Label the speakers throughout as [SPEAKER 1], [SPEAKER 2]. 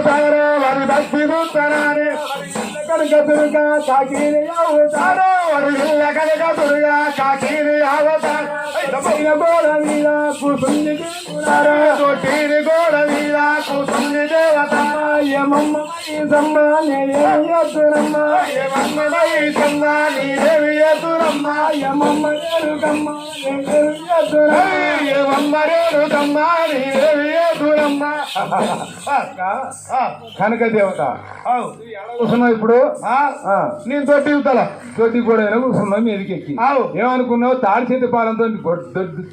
[SPEAKER 1] అవతారో వారి భక్తి చూస్తారాని కనుక దుర్గా కాకిని అవతారో వారి ఇళ్ళ కనుక దుర్గా కాకిని అవతార పైన గోడ మీద కూసుంది దేవుడారా. తోటిని గోడ మీద కూసుంది దేవత యమమ్మ సమ్మ నేనేమి ఎద్దురమ్మ. యమమ్మ సమ్మ నీదేవి ఎద్దురమ్మ. యమమ్మ రేరుకమ్మ ఏమమ్మ ఎద్దురమ్మ. యమమ్మ రేరుకమ్మ నీదేవి ఎద్దురమ్మ. కనక దేవత కూర్చున్నావు ఇప్పుడు? నేను తొట్టి ఇవ్వతల? తొట్టి కూడా కూర్చున్నావు మీదకి ఎక్కి. ఏమనుకున్నావు? తాడి చేతి పాలంతో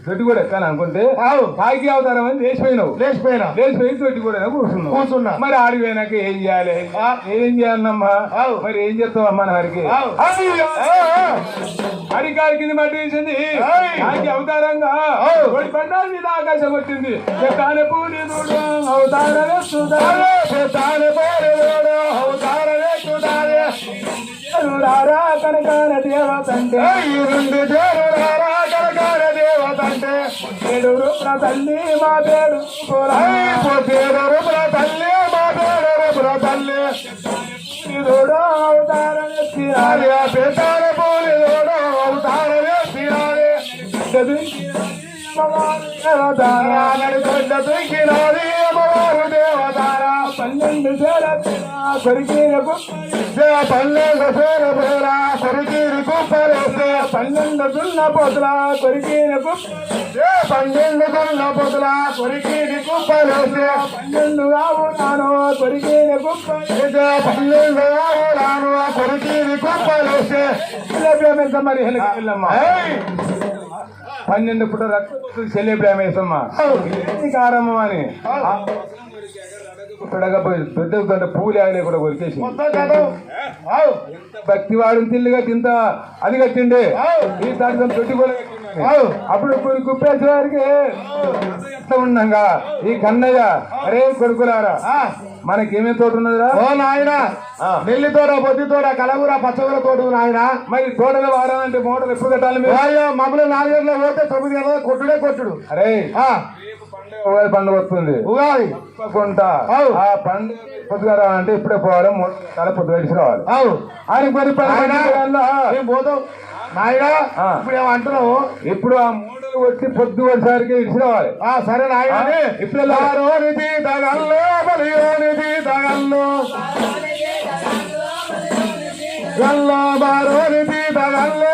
[SPEAKER 1] తొట్టి కూడా ఎక్కాను అనుకుంటే కాకి అవతారం అని లేచిపోయినావు. లేచిపోయినా. లేచిపోయి తొట్టి కూడా కూర్చున్నావు. కూర్చున్నా. మరి ఆడికి పోయినాక ఏం చేయాలి? ఏం చేయాలమ్మా మరి ఏం చేస్తావు అమ్మా వారికి అడికాడి కింద మట్టి వేసింది. అవతారంగా పండాల మీద ఆకాశం వచ్చింది తానే పూరి అవతారమే చూడాలి తానే పూరి అవతారమే చూడాలి రారా కనకాన దేవతంటే ఈ రెండు చేరురారా కనకాన దేవతంటే ఏడు రూపుల తల్లి మా పేరు పేరు రూపుల తల్లి మా పేరు రూపుల తల్లి పూరిదోడో అవతారమే తీరాలి ఆ పేతార పూరిదోడో అవతారమే తీరాలి పన్నెండు కొరికీరకు పన్నెండు పేర పేర కొరికీరకు పన్నెండు దున్న పొతుల కొరికీరకు పన్నెండు దున్న పొతుల కొరికీని కుప్పలేసే పన్నెండు ఆవులాను కొరికీని కుప్పలేసే పన్నెండు ఆవులాను కొరికీని కుప్పలేసే ఎంత మరి వెళ్ళమ్మా పన్నెండు పుట్ట రక్త చెల్లిప్రేమేసమ్మ కారమ్మ అని. పెద్ద పెద్ద పూలు ఆయన కూడా కొరికేసి భక్తి వాడిని తిల్లిగా తింత అది కట్టిండే ఈ దాటి తొట్టి కూడా కట్టిండే. అప్పుడు కొన్ని కుప్పేసే వారికి ఎంత ఉండంగా? ఈ కన్నయ్య అరే కొడుకులారా మనకేమే తోట ఉన్నదిరా ఓ నాయన నెల్లి తోట పొద్దు తోట కలగూర పచ్చగూర తోట నాయన. మరి తోటలు వాడాలంటే మోటార్ ఎప్పుడు కట్టాలి మీరు? మమ్మల్ని నాలుగేళ్ళలో పోతే తొమ్మిది గంటల కొట్టుడే కొట్టుడు. అరే. ఉగాది పండుగ వస్తుంది. ఉగాది. తప్పకుండా. ఆ పండుగ రావాలంటే ఇప్పుడే పోవడం తల పొద్దు గడిచి రావాలి ఆయన మరి పోతాం నాయనా ఇప్పుడు ఏమంటున్నావు ఇప్పుడు ఆ మూడు వచ్చి పొద్దు వచ్చేసరికి ఇడిచి రావాలి సరే నాయన ఇప్పుడు నిధి తగల్లో బలియో నిధి తగల్లో గల్లో బారో నిధి తగల్లో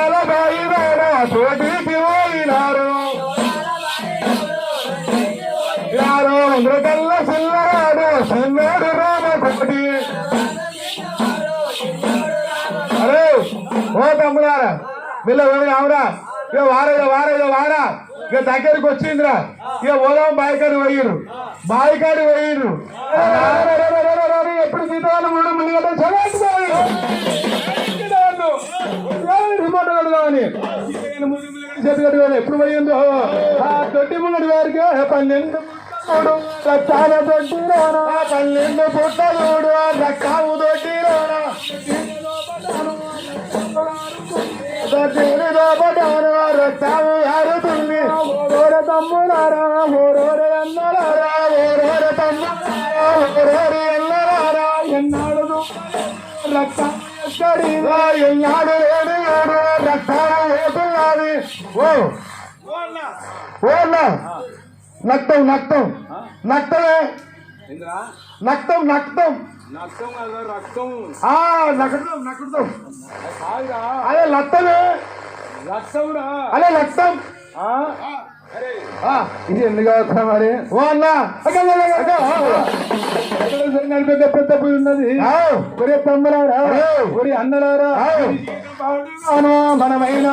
[SPEAKER 1] వేడ చోటికి పోయినారు యారో మృగల్ల సిల్లరాడు సిన్నాడు రామకోటి అరే ఓ తమ్ముడారా వీళ్ళ ఆవురా ఇక వారా ఇక వారా ఇక వారా ఇక దగ్గరికి వచ్చిందిరా ఇక ఓదాం బాయికాడు పోయిర్రు బాయికాడు పోయిర్రు ఎప్పుడు సీతాలు మనం మళ్ళీ రిమోట్ కడదామని చేతి కట్టుకోవాలి ఎప్పుడు పోయిందో? ఆ తొట్టి ముంగడి వారికి పన్నెండు మూడు. రక్తాల తొట్టిలోన పన్నెండు పుట్టలుడు రక్తావు తొట్టిలోన తొట్టిని పడ్డాను రక్తావు ఆరుతుంది. ఓర తమ్ములారా ఓరోర అన్నలారా ఓరోర తమ్ములారా ఓరోరి అన్నలారా. ఎన్నాడు రక్తం ఎన్నాడు లేడు ఏడు రక్తాలు వేస్తున్నది ఓ ఓ నక్తం నక్తం. నక్తమే నక్తం నక్తం
[SPEAKER 2] రక్తం
[SPEAKER 1] అదే లత్తమే అదే లక్తం ఇది ఎందుకు అవుతా మరి ఓ అన్నా పెద్ద పెద్ద పోయి ఉన్నది. ఒరే తమ్ములారా ఒరే అన్నలారా మనమైన